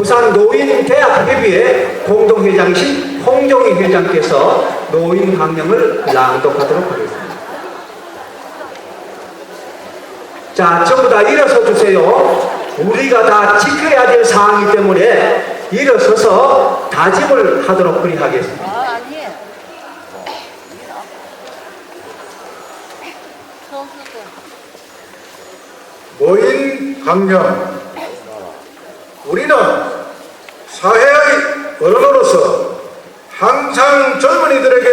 부산 노인 대학협의회 공동회장이신 홍종희 회장께서 노인 강령을 낭독하도록 하겠습니다. 자, 전부 다 일어서 주세요. 우리가 다 지켜야 될 사항이기 때문에 일어서서 다짐을 하도록 그리하겠습니다. 아, 아니에요. 처음 썼어요. 모인 강령 우리는 사회의 어른으로서 항상 젊은이들에게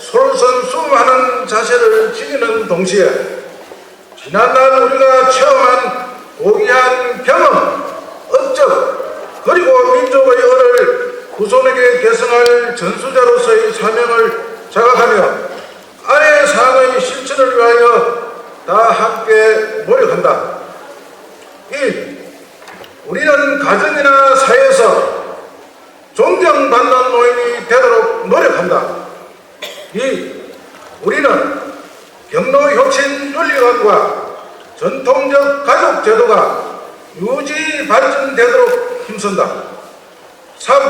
솔선수범하는 자세를 지니는 동시에 지난날 우리가 체험한 고귀한 경험, 업적 그리고 민족의 을을 후손에게 계승할 전수자로서의 사명을 자각하며 아래 사항의 실천을 위하여 다 함께 노력한다. 1. 우리는 가정이나 사회에서 존경받는 노인이 되도록 노력한다. 2. 우리는 경로혁신 윤리관과 전통적 가족 제도가 유지 발전되도록 힘쓴다. 3.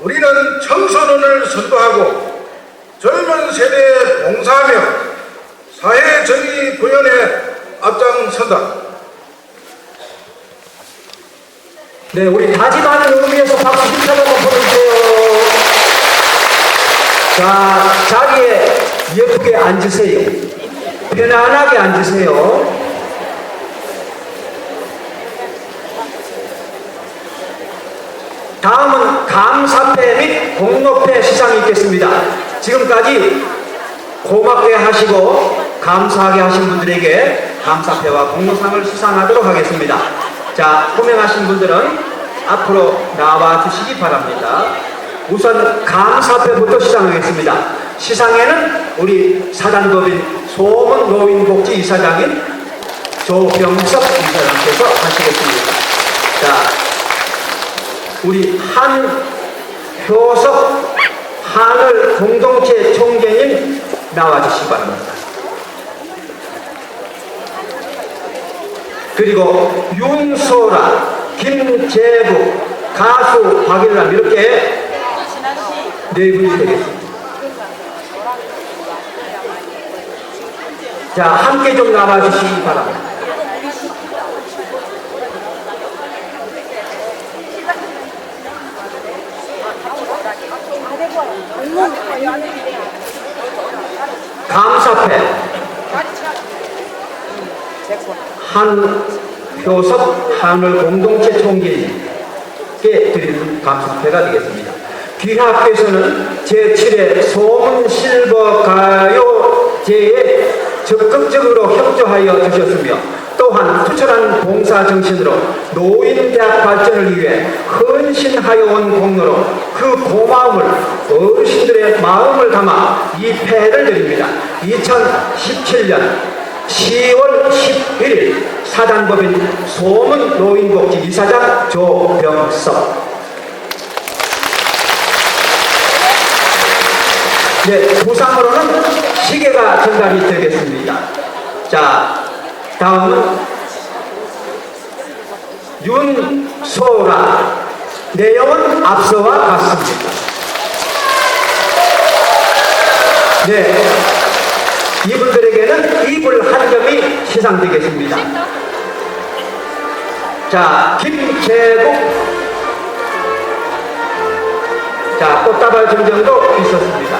우리는 청소년을 선도하고 젊은 세대에 봉사하며 사회 정의 구현에 앞장선다. 네, 우리 다짐하는 의미에서 박수 힘차게 한번 보내주세요. 자, 자리에 예쁘게 앉으세요. 편안하게 앉으세요. 다음은 감사패 및 공로패 시상이 있겠습니다. 지금까지 고맙게 하시고 감사하게 하신 분들에게 감사패와 공로상을 시상하도록 하겠습니다. 자, 호명하신 분들은 앞으로 나와 주시기 바랍니다. 우선 감사패부터 시상하겠습니다. 시상에는 우리 사단법인 소문 노인복지 이사장인 조병석 이사장께서 하시겠습니다. 자, 우리 한효석 하늘 공동체 총재님 나와주시기 바랍니다. 그리고 윤소라, 김재부, 가수 박일남 이렇게. 네 분이 되겠습니다. 자, 함께 좀 나와주시기 바랍니다. 감사패 한효섭 하늘 공동체 총재님께 드리는 감사패가 되겠습니다. 귀하께서는 제7회 소문 실버 가요제에 적극적으로 협조하여 주셨으며 또한 투철한 봉사 정신으로 노인 대학 발전을 위해 헌신하여 온 공로로 그 고마움을 어르신들의 마음을 담아 이 패를 드립니다. 2017년 10월 11일 사단법인 소문 노인복지 이사장 조병석 네, 부상으로는 시계가 전달이 되겠습니다. 자, 다음은 윤소라 내용은 앞서와 같습니다. 네, 이분들에게 는 이불 한 점이 시상되겠습니다. 자, 김재국 자, 꽃다발 증정도 있었습니다.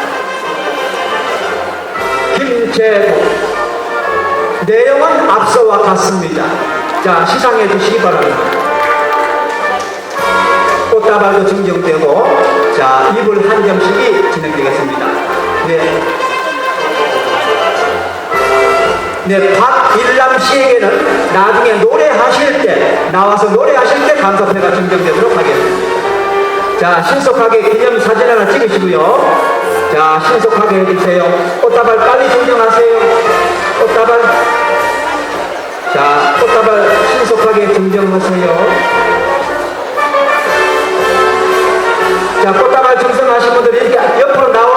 김재국 내용은 앞서와 같습니다. 자, 시상해 주시기 바랍니다. 꽃다발도 증정되고, 자, 이불 한 점씩이 진행되겠습니다. 네. 네, 박일남 씨에게는 나중에 노래하실 때, 나와서 노래하실 때 감사패가 증정되도록 하겠습니다. 자, 신속하게 기념 사진 하나 찍으시고요. 자, 신속하게 해주세요. 꽃다발 빨리 증정하세요. 꽃다발. 자, 꽃다발 신속하게 증정하세요. 자, 꽃다발 증정하신 분들 이렇게 옆으로 나오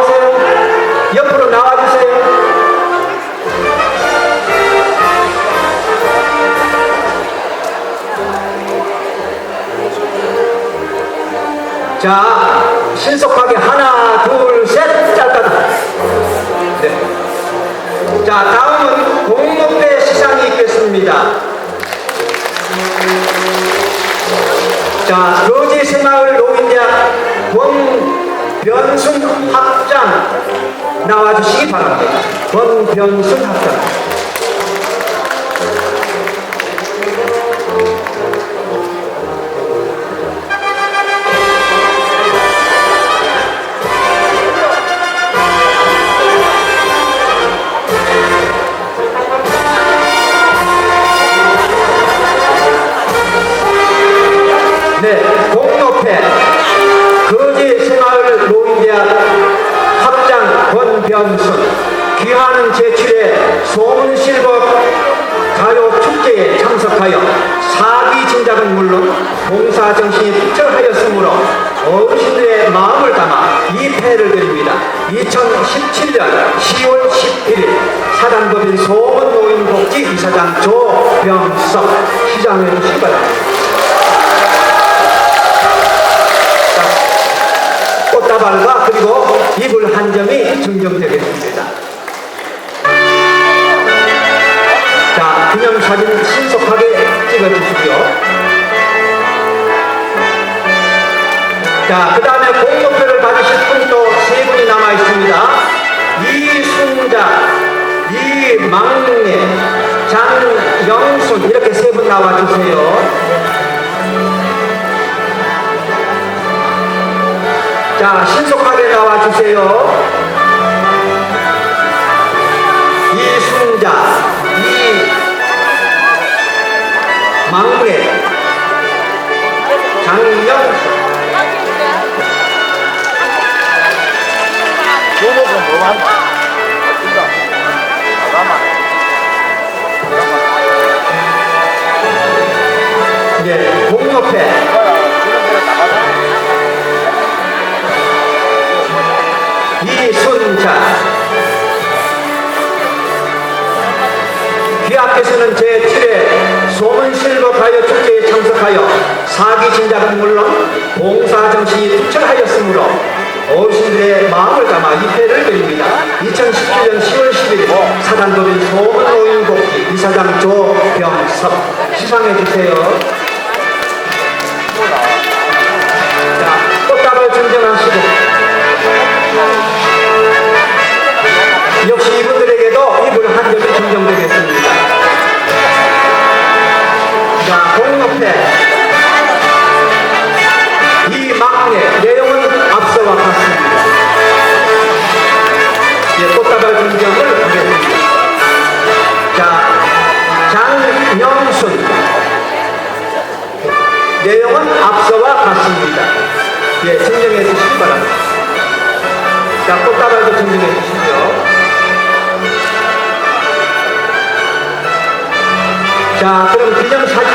자, 신속하게 하나, 둘, 셋, 짧다. 네. 자, 다음은 공목대 시상이 있겠습니다. 자, 거제 새마을 노인대학 권변순 학장 나와주시기 바랍니다. 권변순 학장. 권병순 귀하는 제출에 소문실버 가요 축제에 참석하여 사기 진작은 물론 봉사 정신이 투철하였으므로 어르신들의 마음을 담아 이 패를 드립니다. 2017년 10월 11일 사단법인 소문노인복지 이사장 조병석 시장회 주시기 꽃다발과 그리고 이불 한 점이 증정되겠습니다. 자, 기념사진 신속하게 찍어주시고요. 자, 그 다음에 공로표를 받으실 분 또 세 분이 남아 있습니다. 이순자, 이막내, 장영순 이렇게 세 분 나와 주세요. 자, 신속하게 나와주세요. 이순자, 이 막내, 장영수. 요목은 뭐만? 잠깐만. 예, 공로패. 귀하께서는 제7회 소문실버 가요 축제에 참석하여 사기 진작은 물론 봉사 정신이 투철하였으므로 어르신들의 마음을 담아 입회를 드립니다. 2017년 10월 11일 사단법인 소문노인복지 이사장 조병섭 시상해 주세요. 자, 꽃다발도 증정해 주시고요. 자, 그럼 기념사진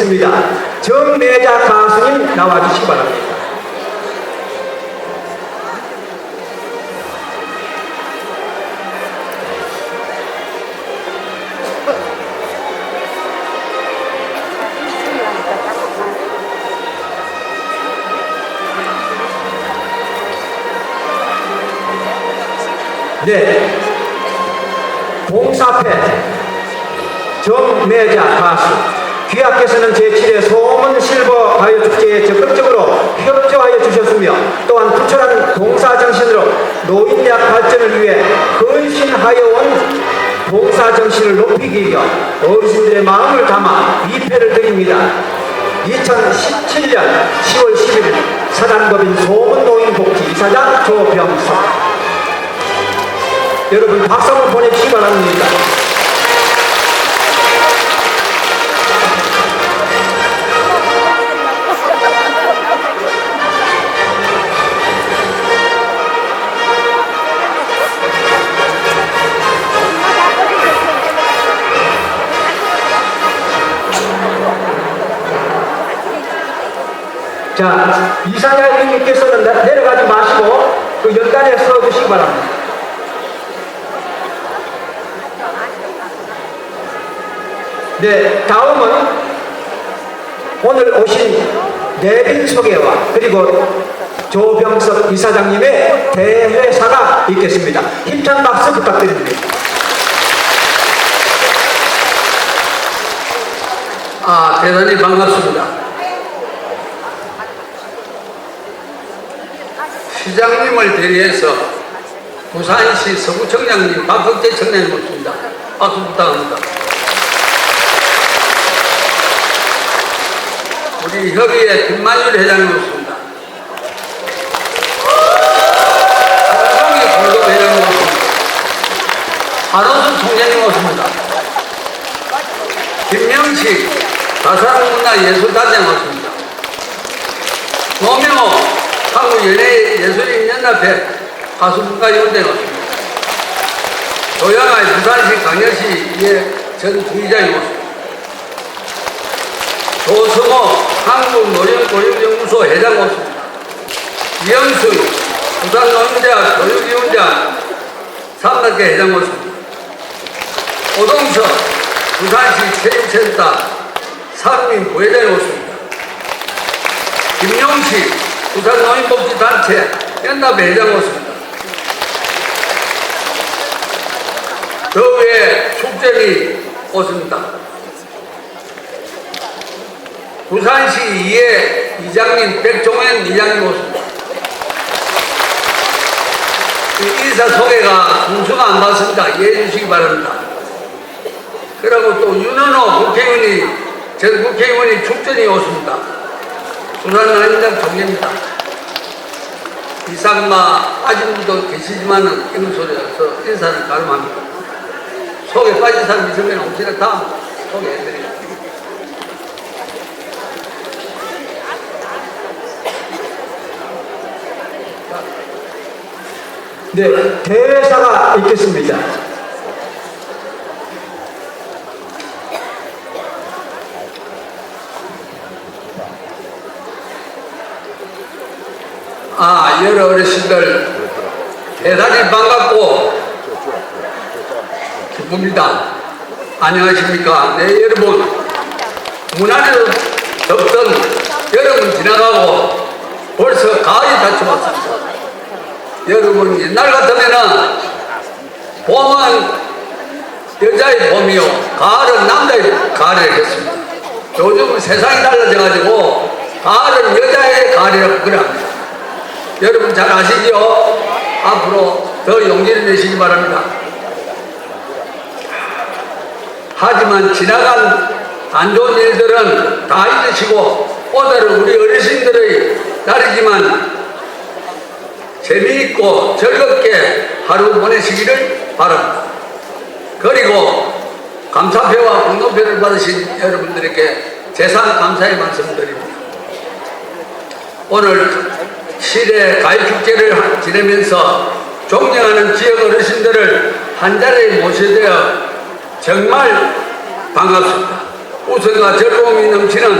있겠습니다. 정내자 가수님 나와주시기 바랍니다. 네, 봉사패 정매자 가수 귀하께서는 제7회 소문 실버 가요축제에 적극적으로 협조하여 주셨으며 또한 투철한 봉사 정신으로 노인대학 발전을 위해 헌신하여 온 봉사 정신을 높이기 위해 어르신들의 마음을 담아 위패를 드립니다. 2017년 10월 11일 사단법인 소문노인복지 이사장 조병석 여러분 박수 한번 보내주시기 바랍니다. 자, 이사장님께서는 내- 내려가지 마시고 그 연단에 서 주시기 바랍니다. 네, 다음은 오늘 오신 내빈 소개와 그리고 조병석 이사장님의 대회사가 있겠습니다. 힘찬 박수 부탁드립니다. 아, 대단히 반갑습니다. 시장님을 대리해서 부산시 서구청장님 박덕재 청장님 모십니다. 박수 부탁합니다. 우리 협의회 김만율 회장님 모십니다. 홍성기 공급 회장님 모십니다. 한호순 총장님 모십니다. 김명식 가상문화예술단장 왔습니다. 진짜 대 가수분과 연대 놓습니다. 조양아의 부산시 강연시의 전 부의장이 었습니다 조성호 한국노령고용연구소 회장 었습니다 이영수 부산노인대학 교육위원장 삼각계 회장 었습니다 오동석 부산시 체육센터 상임 부회장이 었습니다. 김용식 부산노인복지단체 연합회 회장 오십니다. 그 외에 축전이 오십니다. 부산시 이해 이장님 백종현 이장님 오십니다. 이 인사 소개가 순서가 안 맞습니다. 이해해 주시기 바랍니다. 그리고 또 윤은호 국회의원이 전 국회의원이 축전이 오십니다. 부산 난장 총재입니다. 이상마 아진 분도 계시지만은 이런 소리라서 인사를 가름합니다. 속에 빠진 사람 있으면 혹시나 다음 소개해드립니다. 네, 대회사가 있겠습니다. 아, 여러 어르신들 대단히 반갑고 기쁩니다. 안녕하십니까. 네, 여러분. 무난해도 덥던 여름은 지나가고 벌써 가을이 닫혀왔습니다. 여러분, 옛날 같으면은 봄은 여자의 봄이요. 가을은 남자의 가을을 했습니다. 요즘은 세상이 달라져가지고 가을은 여자의 가을이라고 그래 합니다. 여러분 잘 아시죠? 앞으로 더 용기를 내시기 바랍니다. 하지만 지나간 안 좋은 일들은 다 잊으시고 오늘은 우리 어르신들의 날이지만 재미있고 즐겁게 하루 보내시기를 바랍니다. 그리고 감사표와 공로표를 받으신 여러분들에게 재산 감사의 말씀 드립니다. 오늘 시대 가요축제를 지내면서 존경하는 지역 어르신들을 한 자리에 모셔되어 정말 반갑습니다. 웃음과 즐거움이 넘치는